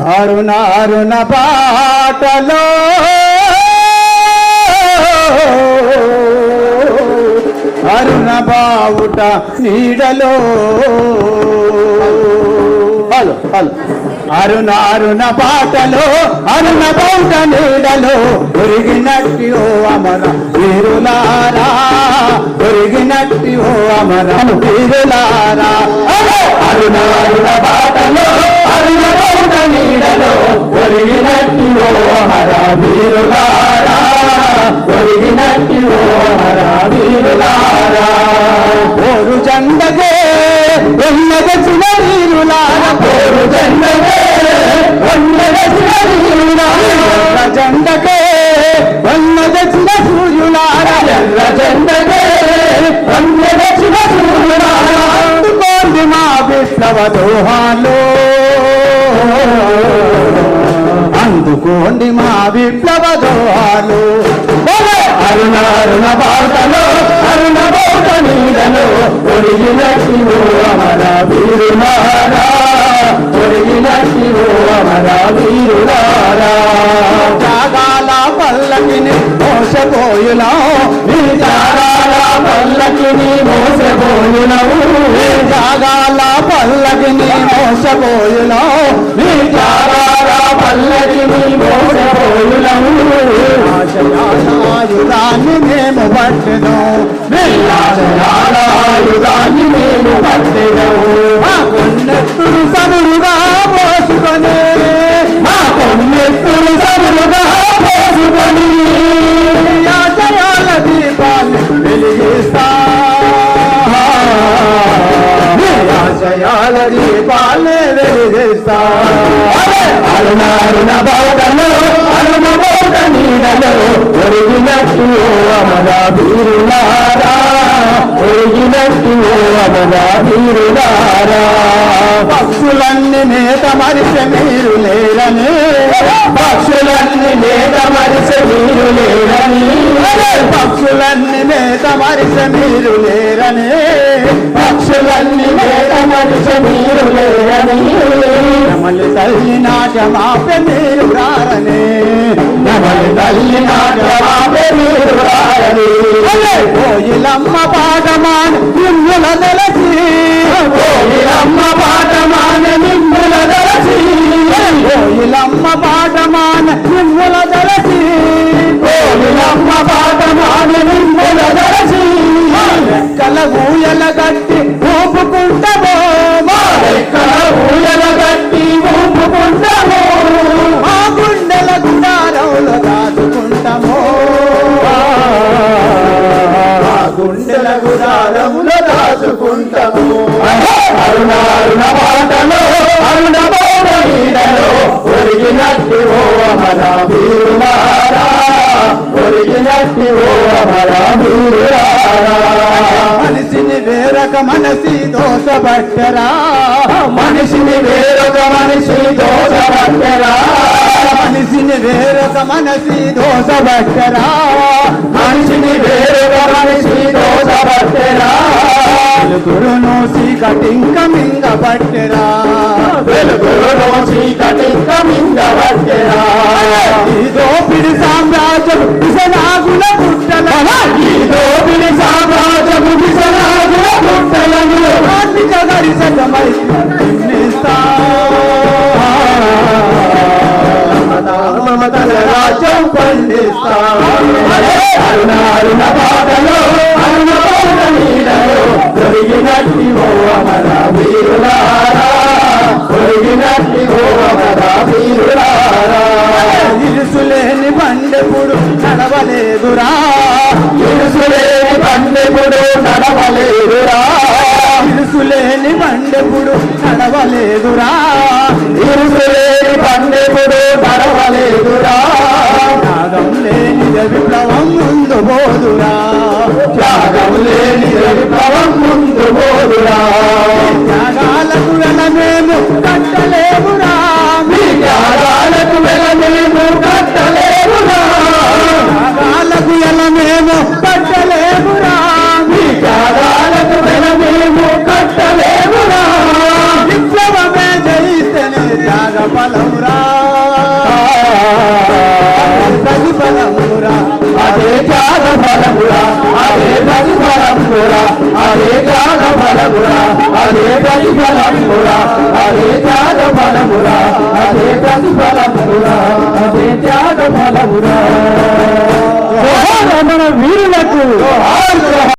అరుణ అరుణ పాటలో. అరుణ బావుట నీడలో. Hello hello. అరుణ అరుణ పాటలో అరుణ బావుట నీడలో. ఒరిగినట్టి ఓ అమర వీరులారా. ఒరిగినట్టి ఓ అమర వీరులారా. అరుణ అరుణ పాటలో అరుణ ఓరు జెండగే వెన్నగచిన పోరు జెండగే వెన్నగచిన వీరులారా ఎర్ర జెండగే వెన్నగచిన సూర్యులారా ఎర్ర జెండగే అందుకోండి మా విప్లవ దోహాలో. అందుకోండి మా విప్లవ దోహాలు అరుణ అరుణ బాటలో అరుణ బాట నీడలో ఒరిగినట్టి ఓ అమర వీరులారా ఒరిగినట్టి ఓ అమర వీరులారా జాగాల పల్లకిని మోసపోయులా నీ జాగాల పల్లకిని మోసపోయులవు నీ జాగాల పల్లకిని మోసపోయులా నీ జాగాల అరుణ బాటలో బాట నీడలో ఒరిగినట్టు అమర వీరులారా ఒరిగినట్టు అమర వీరులారా పక్షులన్నీ నేత మరిసె మీరు లేరని. పక్షులన్నీ నేత మరిసె మీరు లేరని. పక్షులన్నీ నేత మరిసె మీరు లేరని. పక్షులన్నీ నేత మరిసె మీరు నమలి తల్లి నాట్యమాపే మీరు రారని నమలి తల్లి నాట్యమాపే మీరు రారని కోయిలమ్మ నిమ్ముల నెలసి దాచుకుంటాము అరుణ అరుణ బాటలో అరుణ బాట నీడలో ఒరిగినట్టు ఓ అమర వీరులారా ఒరిగినట్టు ఓ అమర వీరులారా మనిషిని వేరొక మనసి దోషపట్టరా? మనిషిని వేరొక మనిషి దోషపట్టరా? మనిషిని వేరొక మనసి దోషపట్టరా? మనిషిని వేరొక మనిషి దోషపట్టరా? వెలుగురు నోసి కటింక మింగ పట్టెరా వెలుగురు నోసి కటింక మింగ పట్టెరా ఈ దోపిడి సామ్రాజ్యం విసనాగుల పుట్టల ఈ దోపిడి సామ్రాజ్యము విసనాగుల పుట్టలను ఆర్థిక గరిసమై నిన్నిస్తా మమతల రాజ్యం పండిస్తా అరుణ అరుణ బాటలో దొరికినట్టి ఓ అమర వీరులారా దొరికినట్టి ఓ అమర వీరులారా ఇరుసులేని బండెప్పుడు నడవలేదురా ఇరుసులేని బండెప్పుడు నడవలేదురా ఇరుసులేని బండెప్పుడు నడవలేదురా. మన వీరులకు